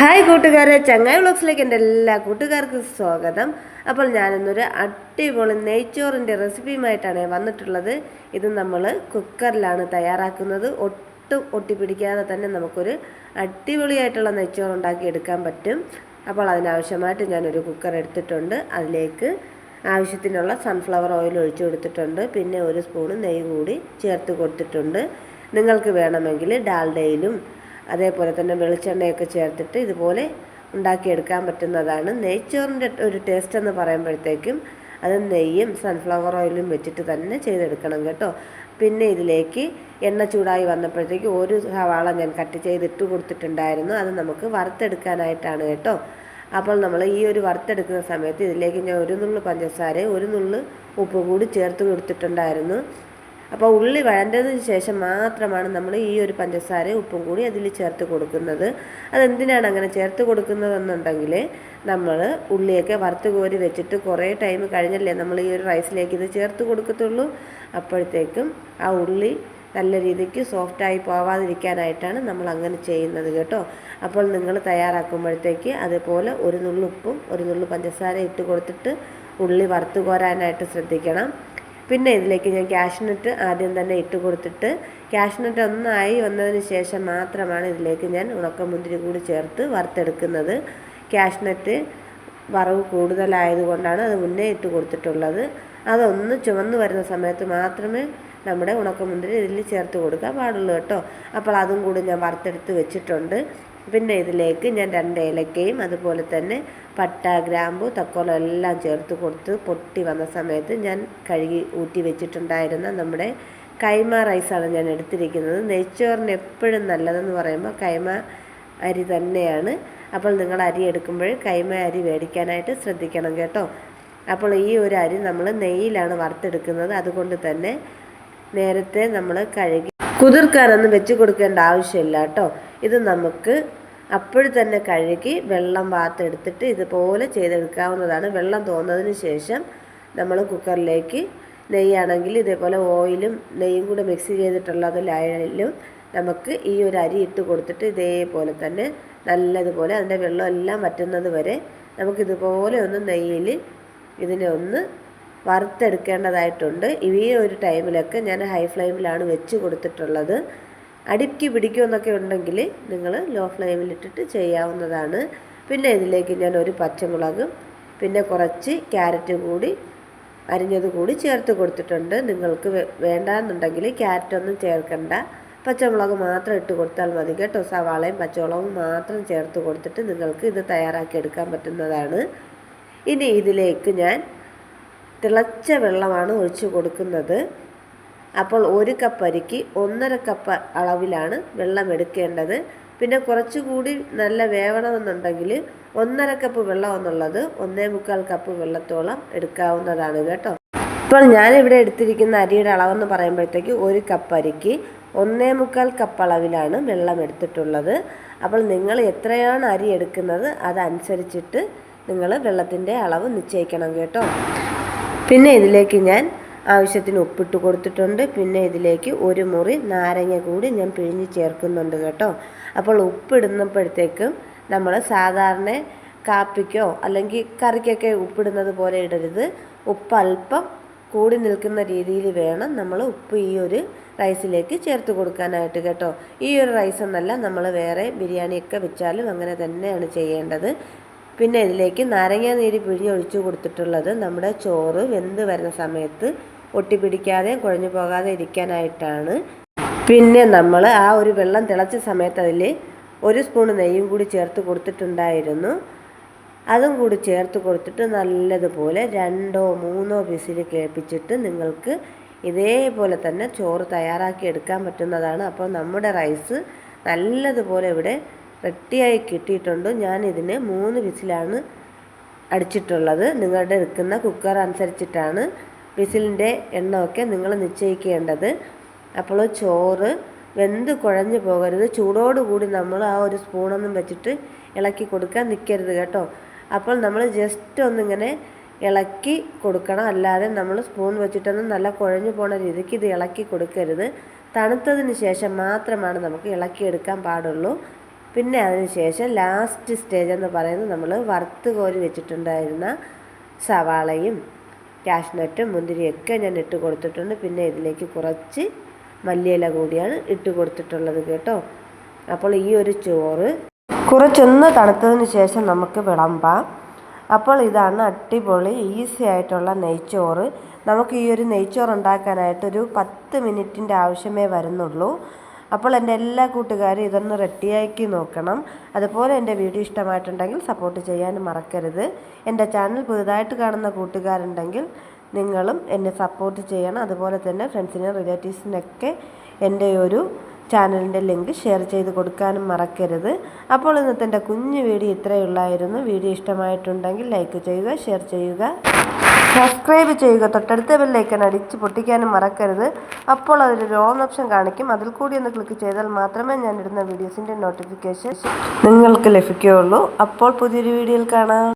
Hi കൂട്ടുകാരെ ചങ്ങായ വ്ളോഗ്സിലേക്ക് എന്റെ എല്ലാ കൂട്ടുകാർക്കും സ്വാഗതം. അപ്പോൾ ഞാനിന്നൊരു അടിപൊളി നെയ്ച്ചോറിന്റെ റെസിപ്പിയുമായിട്ടാണ് വന്നിട്ടുള്ളത്. ഇത് നമ്മൾ കുക്കറിലാണ് തയ്യാറാക്കുന്നത്. ഒട്ടും ഒട്ടിപ്പിടിക്കാതെ തന്നെ നമുക്കൊരു അടിപൊളിയായിട്ടുള്ള നെയ്ച്ചോറ് ഉണ്ടാക്കി എടുക്കാൻ പറ്റും. അപ്പോൾ അതിനാവശ്യമായിട്ട് ഞാനൊരു കുക്കർ എടുത്തിട്ടുണ്ട്. അതിലേക്ക് ആവശ്യത്തിനുള്ള സൺഫ്ലവർ ഓയിൽ ഒഴിച്ചു കൊടുത്തിട്ടുണ്ട്. പിന്നെ ഒരു സ്പൂണ് നെയ്യ് കൂടി ചേർത്ത് കൊടുത്തിട്ടുണ്ട്. നിങ്ങൾക്ക് വേണമെങ്കിൽ ഡാൽഡയിലും അതേപോലെ തന്നെ വെളിച്ചെണ്ണയൊക്കെ ചേർത്തിട്ട് ഇതുപോലെ ഉണ്ടാക്കിയെടുക്കാൻ പറ്റുന്നതാണ്. നെയ്ച്ചോറിന്റെ ഒരു ടേസ്റ്റ് എന്ന് പറയുമ്പോഴത്തേക്കും അത് നെയ്യും സൺഫ്ലവർ ഓയിലും വെച്ചിട്ട് തന്നെ ചെയ്തെടുക്കണം കേട്ടോ. പിന്നെ ഇതിലേക്ക് എണ്ണ ചൂടായി വന്നപ്പോഴത്തേക്ക് ഒരു സവാള ഞാൻ കട്ട് ചെയ്തിട്ട് കൊടുത്തിട്ടുണ്ടായിരുന്നു. അത് നമുക്ക് വറുത്തെടുക്കാനായിട്ടാണ് കേട്ടോ. അപ്പോൾ നമ്മൾ ഈ ഒരു വറുത്തെടുക്കുന്ന സമയത്ത് ഇതിലേക്ക് ഞാൻ ഒരു നുള്ളു പഞ്ചസാര ഒരു നുള്ളു ഉപ്പ് കൂടി ചേർത്ത് കൊടുത്തിട്ടുണ്ടായിരുന്നു. അപ്പോൾ ഉള്ളി വഴണ്ടതിന് ശേഷം മാത്രമാണ് നമ്മൾ ഈ ഒരു പഞ്ചസാര ഉപ്പും കൂടി അതിൽ ചേർത്ത് കൊടുക്കുന്നത്. അതെന്തിനാണ് അങ്ങനെ ചേർത്ത് കൊടുക്കുന്നതെന്നുണ്ടെങ്കിൽ നമ്മൾ ഉള്ളിയൊക്കെ വറുത്ത് കോരി വെച്ചിട്ട് കുറേ ടൈം കഴിഞ്ഞല്ലേ നമ്മൾ ഈ ഒരു റൈസിലേക്ക് ഇത് ചേർത്ത് കൊടുക്കത്തുള്ളൂ. അപ്പോഴത്തേക്കും ആ ഉള്ളി നല്ല രീതിക്ക് സോഫ്റ്റായി പോവാതിരിക്കാനായിട്ടാണ് നമ്മൾ അങ്ങനെ ചെയ്യുന്നത് കേട്ടോ. അപ്പോൾ നിങ്ങൾ തയ്യാറാക്കുമ്പോഴത്തേക്ക് അതുപോലെ ഒരു നുള്ളുപ്പും ഒരു നുള്ളു പഞ്ചസാര ഇട്ട് കൊടുത്തിട്ട് ഉള്ളി വറുത്ത് കോരാനായിട്ട് ശ്രദ്ധിക്കണം. പിന്നെ ഇതിലേക്ക് ഞാൻ ക്യാഷ്നട്ട് ആദ്യം തന്നെ ഇട്ട് കൊടുത്തിട്ട് ക്യാഷ്നട്ട് ഒന്നായി വന്നതിന് ശേഷം മാത്രമാണ് ഇതിലേക്ക് ഞാൻ ഉണക്കമുന്തിരി കൂടി ചേർത്ത് വറുത്തെടുക്കുന്നത്. ക്യാഷ്നട്ട് വറവ് കൂടുതലായതുകൊണ്ടാണ് അത് മുന്നേ ഇട്ട് കൊടുത്തിട്ടുള്ളത്. അതൊന്ന് ചുവന്ന് വരുന്ന സമയത്ത് മാത്രമേ നമ്മുടെ ഉണക്കമുന്തിരി ഇതിൽ ചേർത്ത് കൊടുക്കാൻ പാടുള്ളൂ കേട്ടോ. അപ്പോൾ അതും കൂടി ഞാൻ വറുത്തെടുത്ത് വെച്ചിട്ടുണ്ട്. പിന്നെ ഇതിലേക്ക് ഞാൻ രണ്ട് ഏലക്കയും അതുപോലെ തന്നെ പട്ട ഗ്രാമ്പു തക്കോലം എല്ലാം ചേർത്ത് കൊടുത്ത് പൊട്ടി വന്ന സമയത്ത് ഞാൻ കഴുകി ഊറ്റി വെച്ചിട്ടുണ്ടായിരുന്ന നമ്മുടെ കൈമ റൈസാണ് ഞാൻ എടുത്തിരിക്കുന്നത്. നെയ്ച്ചോറിന് എപ്പോഴും നല്ലതെന്ന് പറയുമ്പോൾ കൈമ അരി തന്നെയാണ്. അപ്പോൾ നിങ്ങൾ അരി എടുക്കുമ്പോൾ കൈമ അരി മേടിക്കാനായിട്ട് ശ്രദ്ധിക്കണം കേട്ടോ. അപ്പോൾ ഈ ഒരു അരി നമ്മൾ നെയ്യിലാണ് വറുത്തെടുക്കുന്നത്. അതുകൊണ്ട് തന്നെ നേരത്തെ നമ്മൾ കഴുകി കുതിർക്കാനൊന്നും വെച്ച് കൊടുക്കേണ്ട ആവശ്യമില്ല കേട്ടോ. ഇത് നമുക്ക് അപ്പോഴും തന്നെ കഴുകി വെള്ളം വാർത്തെടുത്തിട്ട് ഇതുപോലെ ചെയ്തെടുക്കാവുന്നതാണ്. വെള്ളം തോന്നതിന് ശേഷം നമ്മൾ കുക്കറിലേക്ക് നെയ്യാണെങ്കിൽ ഇതേപോലെ ഓയിലും നെയ്യും കൂടെ മിക്സ് ചെയ്തിട്ടുള്ളതിലായാലും നമുക്ക് ഈ ഒരു അരി ഇട്ട് കൊടുത്തിട്ട് ഇതേപോലെ തന്നെ നല്ലതുപോലെ അതിന്റെ വെള്ളമെല്ലാം വറ്റുന്നത് വരെ നമുക്കിതുപോലെ ഒന്ന് നെയ്യിൽ ഇതിനെ ഒന്ന് വറുത്തെടുക്കേണ്ടതായിട്ടുണ്ട്. ഈ ഒരു ടൈമിലൊക്കെ ഞാൻ ഹൈ ഫ്ലെയിമിലാണ് വെച്ച് കൊടുത്തിട്ടുള്ളത്. അടിക്ക് പിടിക്കുമെന്നൊക്കെ ഉണ്ടെങ്കിൽ നിങ്ങൾ ലോ ഫ്ലെയിമിലിട്ടിട്ട് ചെയ്യാവുന്നതാണ്. പിന്നെ ഇതിലേക്ക് ഞാൻ ഒരു പച്ചമുളകും പിന്നെ കുറച്ച് ക്യാരറ്റ് കൂടി അരിഞ്ഞത് കൂടി ചേർത്ത് കൊടുത്തിട്ടുണ്ട്. നിങ്ങൾക്ക് വേണ്ടാന്നുണ്ടെങ്കിൽ ക്യാരറ്റൊന്നും ചേർക്കണ്ട. പച്ചമുളക് മാത്രം ഇട്ട് കൊടുത്താൽ മതി കേട്ടോ. സവാളയും പച്ചമുളകും മാത്രം ചേർത്ത് കൊടുത്തിട്ട് നിങ്ങൾക്ക് ഇത് തയ്യാറാക്കി എടുക്കാൻ പറ്റുന്നതാണ്. ഇനി ഇതിലേക്ക് ഞാൻ തിളച്ച വെള്ളമാണ് ഒഴിച്ചു കൊടുക്കുന്നത്. അപ്പോൾ ഒരു കപ്പ് അരിക്ക് ഒന്നര കപ്പ് അളവിലാണ് വെള്ളം എടുക്കേണ്ടത് പിന്നെ കുറച്ചുകൂടി നല്ല വേവണമെന്നുണ്ടെങ്കിൽ ഒന്നര കപ്പ് വെള്ളം എന്നുള്ളത് ഒന്നേ മുക്കാൽ കപ്പ് വെള്ളത്തോളം എടുക്കാവുന്നതാണ് കേട്ടോ. ഇപ്പോൾ ഞാനിവിടെ എടുത്തിരിക്കുന്ന അരിയുടെ അളവെന്ന് പറയുമ്പോഴത്തേക്ക് ഒരു കപ്പ് അരിക്ക് ഒന്നേ മുക്കാൽ കപ്പ് അളവിലാണ് വെള്ളം എടുത്തിട്ടുള്ളത് അപ്പോൾ നിങ്ങൾ എത്രയാണ് അരി എടുക്കുന്നത് അതനുസരിച്ചിട്ട് നിങ്ങൾ വെള്ളത്തിന്റെ അളവ് നിശ്ചയിക്കണം കേട്ടോ. പിന്നെ ഇതിലേക്ക് ഞാൻ ആവശ്യത്തിന് ഉപ്പിട്ട് കൊടുത്തിട്ടുണ്ട്. പിന്നെ ഇതിലേക്ക് ഒരു മുറി നാരങ്ങ കൂടി ഞാൻ പിഴിഞ്ഞ് ചേർക്കുന്നുണ്ട് കേട്ടോ. അപ്പോൾ ഉപ്പിടുന്നപ്പോഴത്തേക്കും നമ്മൾ സാധാരണ കാപ്പിക്കോ അല്ലെങ്കിൽ കറിക്കൊക്കെ ഉപ്പിടുന്നത് പോലെ ഇടരുത്. ഉപ്പ് അല്പം കൂടി നിൽക്കുന്ന രീതിയിൽ വേണം നമ്മൾ ഉപ്പ് ഈ ഒരു റൈസിലേക്ക് ചേർത്ത് കൊടുക്കാനായിട്ട് കേട്ടോ. ഈ ഒരു റൈസ് എന്നല്ല നമ്മൾ വേറെ ബിരിയാണിയൊക്കെ വെച്ചാലും അങ്ങനെ തന്നെയാണ് ചെയ്യേണ്ടത്. പിന്നെ ഇതിലേക്ക് നാരങ്ങ നീര് പിഴിഞ്ഞ് ഒഴിച്ചു കൊടുത്തിട്ടുള്ളത് നമ്മുടെ ചോറ് വെന്ത് വരുന്ന സമയത്ത് ഒട്ടിപ്പിടിക്കാതെ കുഴഞ്ഞു പോകാതെ ഇരിക്കാനായിട്ടാണ്. പിന്നെ നമ്മൾ ആ ഒരു വെള്ളം തിളച്ച സമയത്ത് അതിൽ ഒരു സ്പൂൺ നെയ്യും കൂടി ചേർത്ത് കൊടുത്തിട്ടുണ്ടായിരുന്നു. അതും കൂടി ചേർത്ത് കൊടുത്തിട്ട് നല്ലതുപോലെ രണ്ടോ മൂന്നോ വിസിൽ കേൾപ്പിച്ചിട്ട് നിങ്ങൾക്ക് ഇതേപോലെ തന്നെ ചോറ് തയ്യാറാക്കി എടുക്കാൻ പറ്റുന്നതാണ്. അപ്പോൾ നമ്മുടെ റൈസ് നല്ലതുപോലെ ഇവിടെ റെഡിയായി കിട്ടിയിട്ടുണ്ട്. ഞാൻ ഇതിന് മൂന്ന് വിസിലാണ് അടിച്ചിട്ടുള്ളത്. നിങ്ങളുടെ എടുക്കുന്ന കുക്കർ അനുസരിച്ചിട്ടാണ് വിസിലിന്റെ എണ്ണമൊക്കെ നിങ്ങൾ നിശ്ചയിക്കേണ്ടത്. അപ്പോൾ ചോറ് വെന്ത് കുഴഞ്ഞു പോകരുത്. ചൂടോടുകൂടി നമ്മൾ ആ ഒരു സ്പൂണൊന്നും വെച്ചിട്ട് ഇളക്കി കൊടുക്കാൻ നിൽക്കരുത് കേട്ടോ. അപ്പോൾ നമ്മൾ ജസ്റ്റ് ഒന്നിങ്ങനെ ഇളക്കി കൊടുക്കണം. അല്ലാതെ നമ്മൾ സ്പൂൺ വെച്ചിട്ടൊന്നും നല്ല കുഴഞ്ഞു പോണ രീതിക്ക് ഇത് ഇളക്കി കൊടുക്കരുത്. തണുത്തതിന് ശേഷം മാത്രമാണ് നമുക്ക് ഇളക്കിയെടുക്കാൻ പാടുള്ളൂ. പിന്നെ അതിനുശേഷം ലാസ്റ്റ് സ്റ്റേജ് എന്ന് പറയുന്നത് നമ്മൾ വറുത്ത് കോരി വെച്ചിട്ടുണ്ടായിരുന്ന സവാളയും കാഷ്നട്ടും മുന്തിരിയൊക്കെ ഞാൻ ഇട്ട് കൊടുത്തിട്ടുണ്ട്. പിന്നെ ഇതിലേക്ക് കുറച്ച് മല്ലിയില കൂടിയാണ് ഇട്ട് കൊടുത്തിട്ടുള്ളത് കേട്ടോ. അപ്പോൾ ഈ ഒരു ചോറ് കുറച്ചൊന്ന് തണുത്തതിന് ശേഷം നമുക്ക് വിളമ്പാം. അപ്പോൾ ഇതാണ് അടിപൊളി ഈസി ആയിട്ടുള്ള നെയ്ച്ചോറ്. നമുക്ക് ഈ ഒരു നെയ്ച്ചോറ് ഉണ്ടാക്കാനായിട്ട് ഒരു പത്ത് മിനിറ്റിന്റെ ആവശ്യമേ വരുന്നുള്ളൂ. അപ്പോൾ എന്റെ എല്ലാ കൂട്ടുകാരും ഇതൊന്ന് റെഡിയാക്കി നോക്കണം. അതുപോലെ എന്റെ വീഡിയോ ഇഷ്ടമായിട്ടുണ്ടെങ്കിൽ സപ്പോർട്ട് ചെയ്യാൻ മറക്കരുത്. എന്റെ ചാനൽ പുതുതായിട്ട് കാണുന്ന കൂട്ടുകാരുണ്ടെങ്കിൽ നിങ്ങളും എന്നെ സപ്പോർട്ട് ചെയ്യണം. അതുപോലെ തന്നെ ഫ്രണ്ട്സിനും റിലേറ്റീവ്സിനൊക്കെ എന്റെ ഒരു ചാനലിന്റെ ലിങ്ക് ഷെയർ ചെയ്ത് കൊടുക്കാനും മറക്കരുത്. അപ്പോൾ ഇന്നത്തെ എന്റെ കുഞ്ഞു വീഡിയോ ഇത്രയുള്ളായിരുന്നു വീഡിയോ ഇഷ്ടമായിട്ടുണ്ടെങ്കിൽ ലൈക്ക് ചെയ്യുക ഷെയർ ചെയ്യുക. സബ്സ്ക്രൈബ് ചെയ്യുക. തൊട്ടടുത്ത ബെല്ലൈക്കൺ അടിച്ച് പൊട്ടിക്കാനും മറക്കരുത്. അപ്പോൾ അതിൽ ഓൺ ഓപ്ഷൻ കാണിക്കും. അതിൽ കൂടി ഒന്ന് ക്ലിക്ക് ചെയ്താൽ മാത്രമേ ഞാൻ ഇടുന്ന വീഡിയോസിന്റെ നോട്ടിഫിക്കേഷൻ നിങ്ങൾക്ക് ലഭിക്കുകയുള്ളൂ. അപ്പോൾ പുതിയൊരു വീഡിയോയിൽ കാണാം.